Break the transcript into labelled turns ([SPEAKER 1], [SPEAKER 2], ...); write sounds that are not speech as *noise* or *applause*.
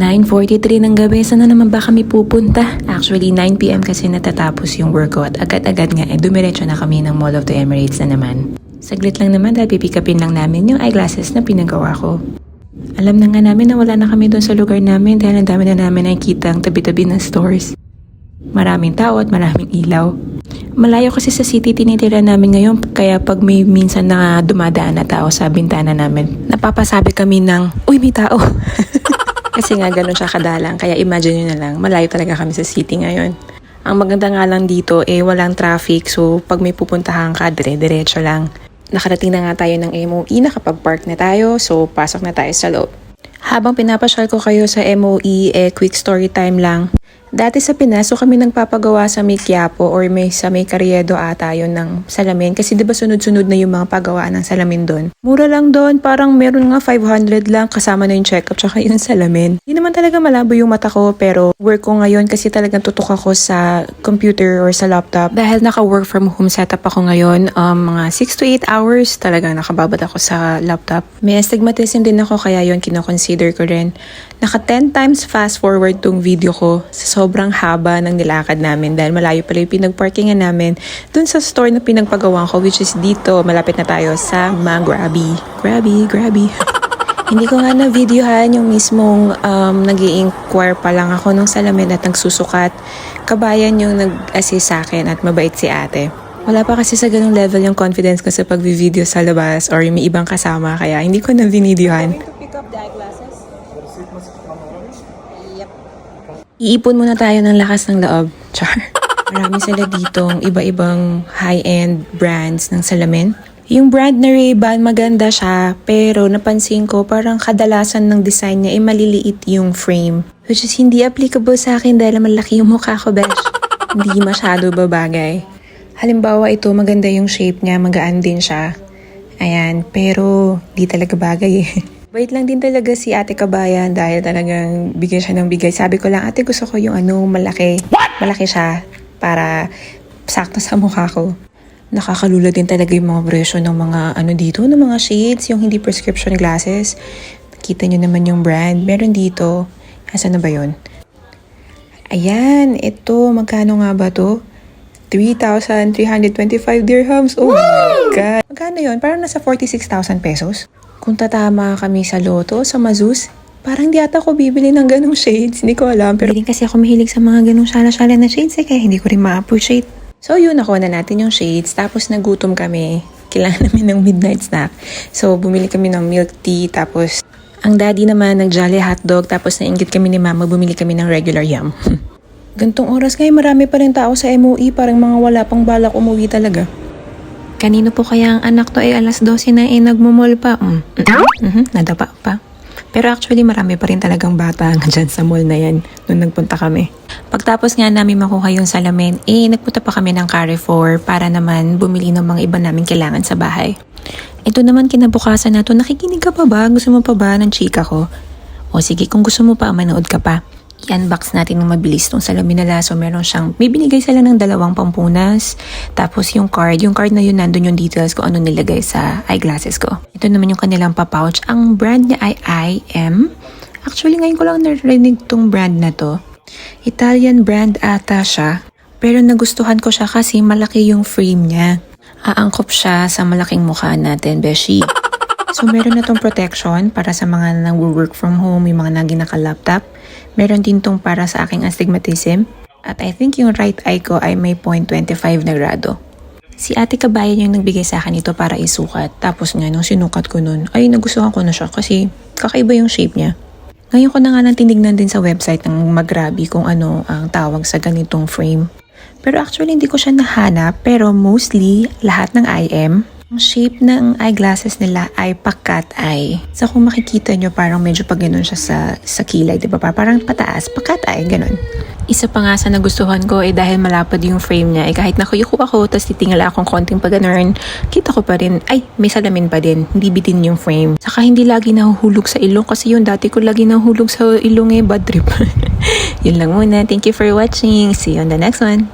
[SPEAKER 1] 9.43 ng gabi, saan na naman ba kami pupunta? Actually, 9pm kasi natatapos yung workout. Agad-agad nga, eh, dumiretso na kami ng Mall of the Emirates na naman. Saglit lang naman dahil pipikapin lang namin yung eyeglasses na pinagawa ko. Alam na nga namin na wala na kami doon sa lugar namin dahil ang dami na namin nakikita ang tabi-tabi ng stores. Maraming tao at maraming ilaw. Malayo kasi sa city tinitira namin ngayon kaya pag may minsan na dumadaan na tao sa bintana namin, napapasabi kami ng, uy may tao. *laughs* kasi nga ganun siya kadalang kaya imagine nyo na lang, malayo talaga kami sa city ngayon. Ang maganda nga lang dito eh walang traffic so pag may pupuntahan ka dire-diretso lang. Nakarating na nga tayo ng MOE, nakapag-park na tayo so pasok na tayo sa loob. Habang pinapasyal ko kayo sa MOE, eh, quick story time lang. Dati sa Pinas, so kami nagpapagawa sa may Quiapo or may sa may Carriedo ata yun ng salamin. Kasi di ba sunod-sunod na yung mga pagawaan ng salamin doon. Mura lang doon, parang meron nga 500 lang kasama na yung check-up tsaka *laughs* yung salamin. Hindi naman talaga malabo yung mata ko pero work ko ngayon kasi talagang tutok ako sa computer or sa laptop. Dahil naka-work from home setup ako ngayon, um, mga 6 to 8 hours talagang nakababad ako sa laptop. May astigmatism din ako kaya yun kinoconsider ko rin. Naka 10 times fast forward tong video ko sa sobrang haba ng nilakad namin dahil malayo pala yung pinagparkingan namin dun sa store na pinagpagawa ko which is dito. Malapit na tayo sa Magrabi. Grabby, Grabby. *laughs* Hindi ko nga na-videohan yung mismong um, nag inquire pa lang ako nung salamin at nagsusukat. Kabayan yung nag-assist sa akin at mabait si ate. Wala pa kasi sa ganung level yung confidence ko sa pag-video sa labas or may ibang kasama kaya hindi ko na binidyohan.
[SPEAKER 2] to pick up the eyeglasses? Yep.
[SPEAKER 1] Iipon muna tayo ng lakas ng loob. Char. Marami sila ditong iba-ibang high-end brands ng salamin. Yung brand na Ray-Ban, maganda siya, pero napansin ko parang kadalasan ng design niya ay maliliit yung frame. Which is hindi applicable sa akin dahil malaki yung mukha ko, besh. hindi masyado babagay. Halimbawa ito, maganda yung shape niya, magaan din siya. Ayan, pero di talaga bagay eh. Wait lang din talaga si ate kabayan dahil talagang bigyan siya ng bigay. Sabi ko lang, ate gusto ko yung ano, malaki. Malaki siya para sakto sa mukha ko. Nakakalula din talaga yung mga presyo ng mga ano dito, ng mga shades, yung hindi prescription glasses. Kita nyo naman yung brand. Meron dito. Asan na ba yun? Ayan, ito. Magkano nga ba to? 3,325 dirhams. Oh my God. Magkano yun? Parang nasa 46,000 pesos. Kung tatama kami sa loto, sa Mazus, parang di ata ako bibili ng ganong shades. Hindi ko alam. Pero hindi kasi ako mahilig sa mga ganong shala-shala na shades eh, kaya hindi ko rin ma-appreciate. So yun, nakuha na natin yung shades. Tapos nagutom kami. Kailangan *laughs* namin ng midnight snack. So bumili kami ng milk tea. Tapos ang daddy naman nag-jolly hotdog. Tapos nainggit kami ni mama, bumili kami ng regular yum. *laughs* Gantong oras ngayon, marami pa rin tao sa MOE. Parang mga wala pang balak umuwi talaga. Kanino po kaya ang anak to ay alas 12 na eh nagmumol pa? Mm. Mhm, nadapa pa. Pero actually marami pa rin talagang bata dyan sa mall na yan nung nagpunta kami. Pagtapos nga namin makuha yung salamin, eh nagpunta pa kami ng Carrefour para naman bumili ng mga iba namin kailangan sa bahay. Ito naman kinabukasan na to, nakikinig ka pa ba? Gusto mo pa ba ng chika ko? O sige, kung gusto mo pa, manood ka pa. I-unbox natin ng mabilis tong salamin nila. So, meron siyang, may binigay sila ng dalawang pampunas. Tapos yung card, yung card na yun, nandun yung details kung ano nilagay sa eyeglasses ko. Ito naman yung kanilang pa-pouch. Ang brand niya ay IM. Actually, ngayon ko lang narinig tong brand na to. Italian brand ata siya. Pero nagustuhan ko siya kasi malaki yung frame niya. Aangkop siya sa malaking mukha natin, Beshi. So, meron na tong protection para sa mga nag-work from home, yung mga naging naka-laptop. Meron din tong para sa aking astigmatism. At I think yung right eye ko ay may 0.25 na grado. Si ate kabayan yung nagbigay sa akin ito para isukat. Tapos nga, nung sinukat ko nun, ay nagustuhan ko na siya kasi kakaiba yung shape niya. Ngayon ko na nga lang tinignan din sa website ng Magrabi kung ano ang tawag sa ganitong frame. Pero actually hindi ko siya nahanap pero mostly lahat ng IM ang shape ng eyeglasses nila ay pakat eye. So kung makikita nyo parang medyo pag ganun siya sa, sa kilay, di ba? Parang pataas, pakat eye, ganun. Isa pa nga sa nagustuhan ko eh dahil malapad yung frame niya, eh kahit nakuyuko ako, tapos titingala akong konting pag ganun, kita ko pa rin, ay, may salamin pa din, hindi bitin yung frame. Saka hindi lagi nahuhulog sa ilong kasi yung dati ko lagi nahuhulog sa ilong eh, bad trip. *laughs* Yun lang muna. Thank you for watching. See you on the next one.